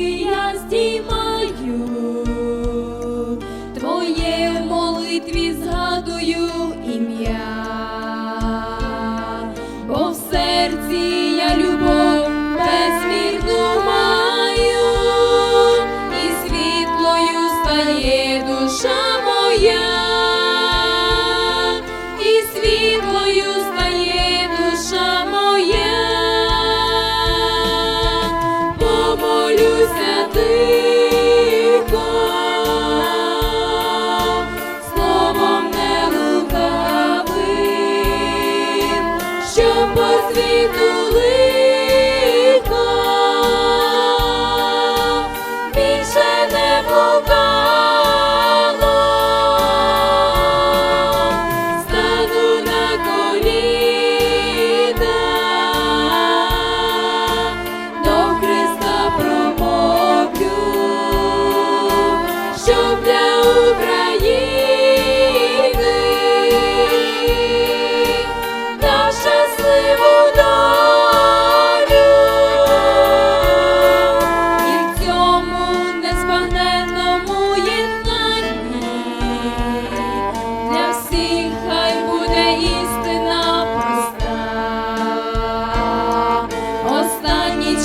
я здіймаю, твоє в молитві згадую ім'я.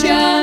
Yeah.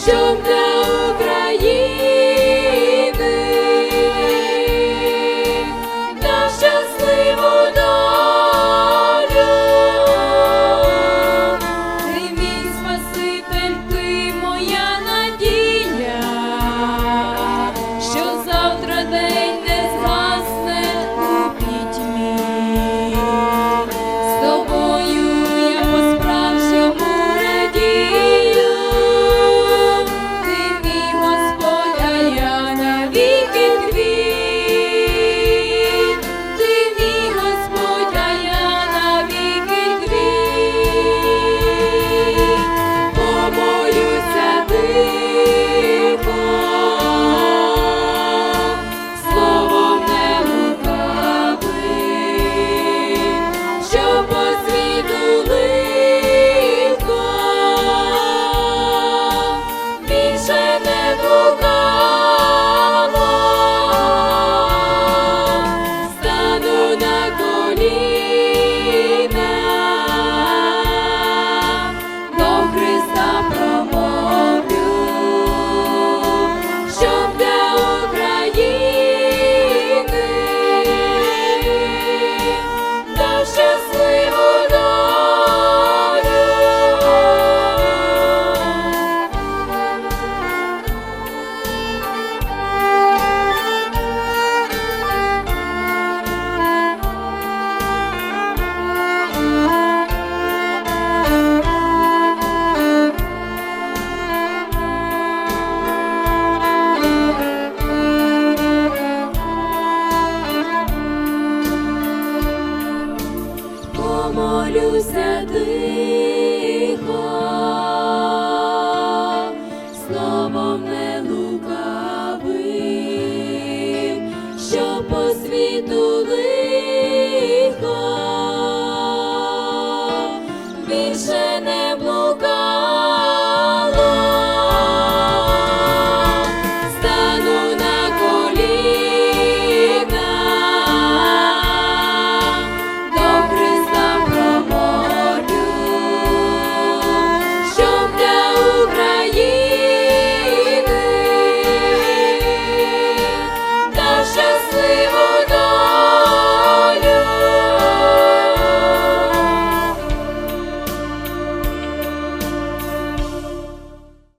show. молюся тихо, словом не лукавим, що по світу.